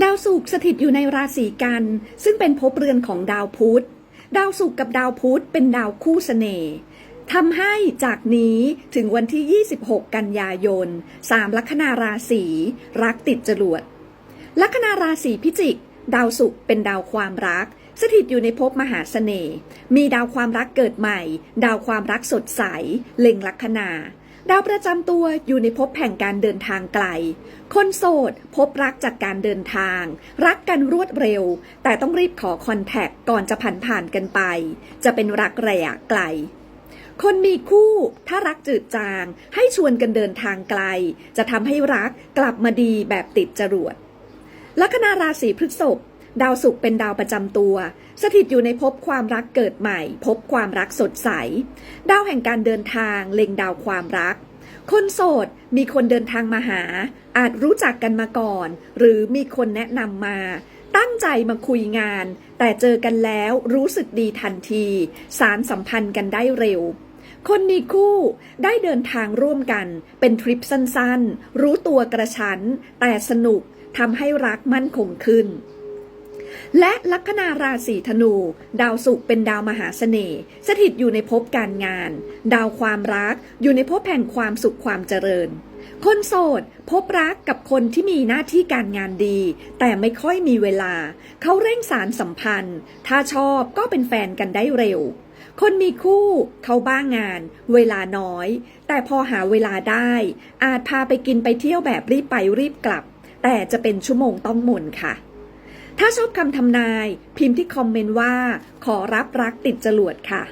ดาวศุกร์สถิตอยู่ในราศีกัน ซึ่งเป็นภพเรือนของดาวพุธ ดาวศุกร์กับดาวพุธเป็นดาวคู่เสน่ห์ทำให้จากนี้ถึงวันที่ 26 กันยายน 3 ลัคนาราศีรักติดจรวด ลัคนาราศีพิจิก ดาวศุกร์เป็นดาวความรัก สถิตอยู่ในภพมหาเสน่ห์ มีดาวความรักเกิดใหม่ ดาวความรักสดใส เล็งลัคนา ดาวประจำตัวอยู่ในภพแห่งการเดินทางไกล คนโสดพบรักจากการเดินทาง รักกันรวดเร็ว แต่ต้องรีบขอคอนแทคก่อนจะผ่านผ่านกันไป จะเป็นรักระยะไกลคนมีคู่ ถ้ารักจืดจาง ให้ชวนกันเดินทางไกล จะทำให้รักกลับมาดีแบบติดจรวดลัคนาราศีพฤษภ ดาวศุกร์เป็นดาวประจำตัว สถิตอยู่ในภพความรักเกิดใหม่พบความรักสดใส ดาวแห่งการเดินทางเล็งดาวความรัก คนโสดมีคนเดินทางมาหา อาจรู้จักกันมาก่อน หรือมีคนแนะนำมาตั้งใจมาคุยงาน แต่เจอกันแล้วรู้สึกดีทันที สารสัมพันธ์กันได้เร็ว คนมีคู่ได้เดินทางร่วมกัน เป็นทริปสั้นๆ รู้ตัวกระชั้น แต่สนุกทำให้รักมั่นคงขึ้น และลัคนาราศีธนู ดาวศุกร์เป็นดาวมหาเสน่ห์สถิตอยู่ในภพการงาน ดาวความรักอยู่ในภพแห่งความสุขความเจริญ คนโสด พบรักกับคนที่มีหน้าที่การงานดี แต่ไม่ค่อยมีเวลา เขาเร่งสารสัมพันธ์ ถ้าชอบก็เป็นแฟนกันได้เร็วคนมีคู่เขาบ้างงาน เวลาน้อย แต่พอหาเวลาได้ อาจพาไปกินไปเที่ยวแบบรีบไปรีบกลับ แต่จะเป็นชั่วโมงต้องหมุนค่ะ ถ้าชอบคำทำนาย พิมพ์ที่คอมเมนต์ว่า ขอรับรักติดจรวดค่ะ